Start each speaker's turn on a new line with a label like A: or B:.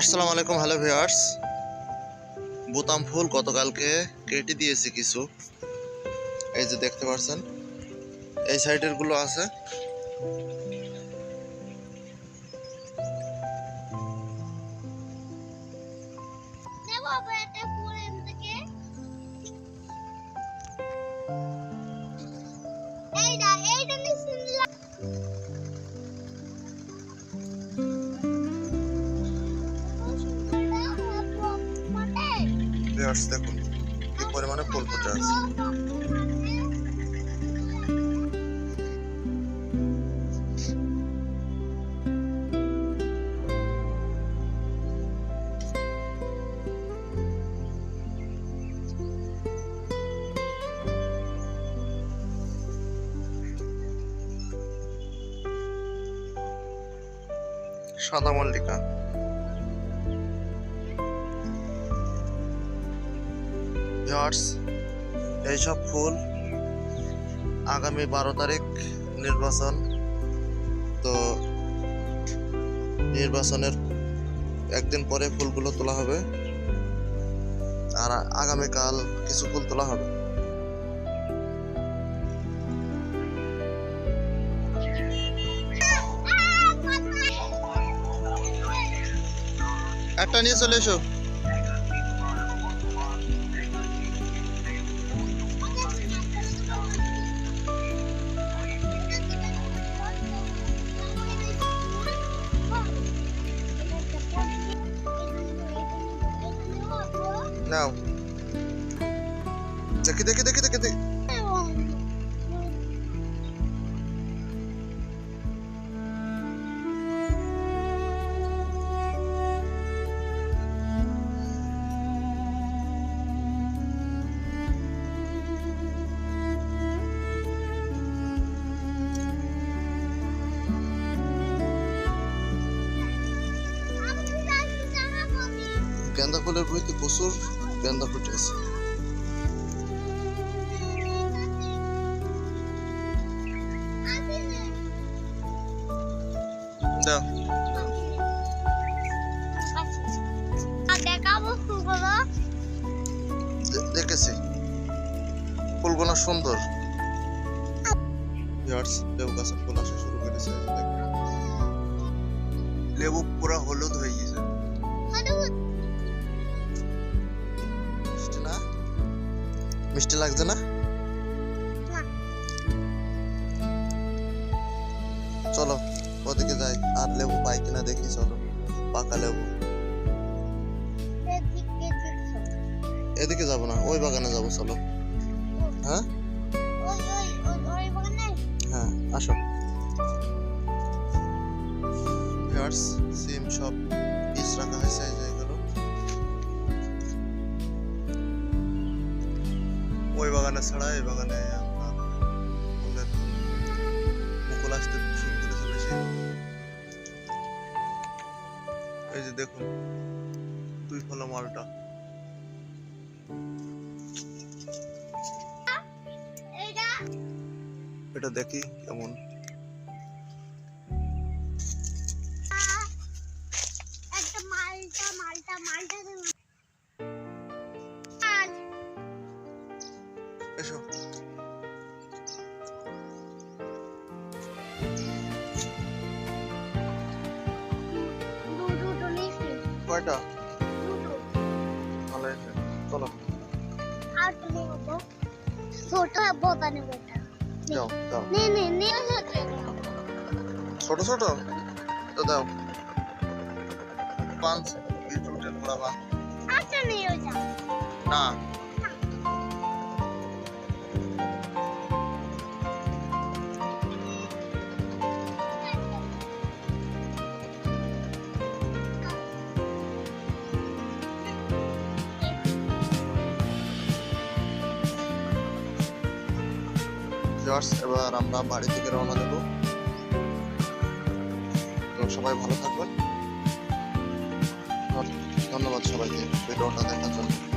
A: আসসালামু আলাইকুম, hello viewers. বোতাম ফুল গতকালকে কেটে দিয়েছি কিছু। এই যে দেখতে পাচ্ছেন, এই সাইডেরগুলো আছে।
B: নেব এটা ফুল এমনকে
A: ভিউয়ার্স দেখুন কি পরিমাণে ফুল ফুটে আছে? সাদা মল্লিকা। ভিউয়ার্স এইসব ফুল আগামী বারো তারিখ নির্বাচন। তো নির্বাচনের একদিন পরে ফুলগুলো তোলা হবে। আর আগামীকাল কিছু ফুল তোলা হবে। একটা নিয়ে চলে এসো। নাও দেখি দেখি দেখি দেখি দেখি গেন্দা ফুলের বইতে প্রচুর গেন্দা
B: দেখাবো ফুলগুলো
A: দে- দেখেছি। ফুলগুলো সুন্দর। লেবু গাছে ফুল আসা শুরু করেছে। লেবু পুরো হলুদ হয়ে গেছে। মিষ্টি লাগছে না। চলো ওদিকে যাই। আর লেবু পাই কিনা দেখি চলো। পাকা লেবু।
B: এদিকে
A: যাব না ওই বাগানে যাব চলো। হ্যাঁ? হ্যাঁ আসো। ভিউয়ার্স সিম সব পিস রাখা হয়েছে এই যে বাগানে ছাড়া এই বাগানে আপনার ফুলের মুকুল আসতে শুরু করেছে বেশি। এই যে দেখুন, দুই ফলা মালটা। এটা দেখি কেমন।
B: মালটা মালটা মালটা
A: কয়টা? ভালো চলো।
B: আর তুমি নেব ছোট বোতা নেব এটা?
A: যাও যাও
B: নে নে নে ছোট
A: ছোট? তো দাও। পাঁচ বিটরুটের
B: আচ্ছা নিয়ে যাও।
A: না। ভিউয়ার্স, এবার আমরা বাড়ি থেকে রওনা দেব। তো সবাই ভালো থাকবেন। ধন্যবাদ সবাইকে। ভিডিওটা দেখার জন্য।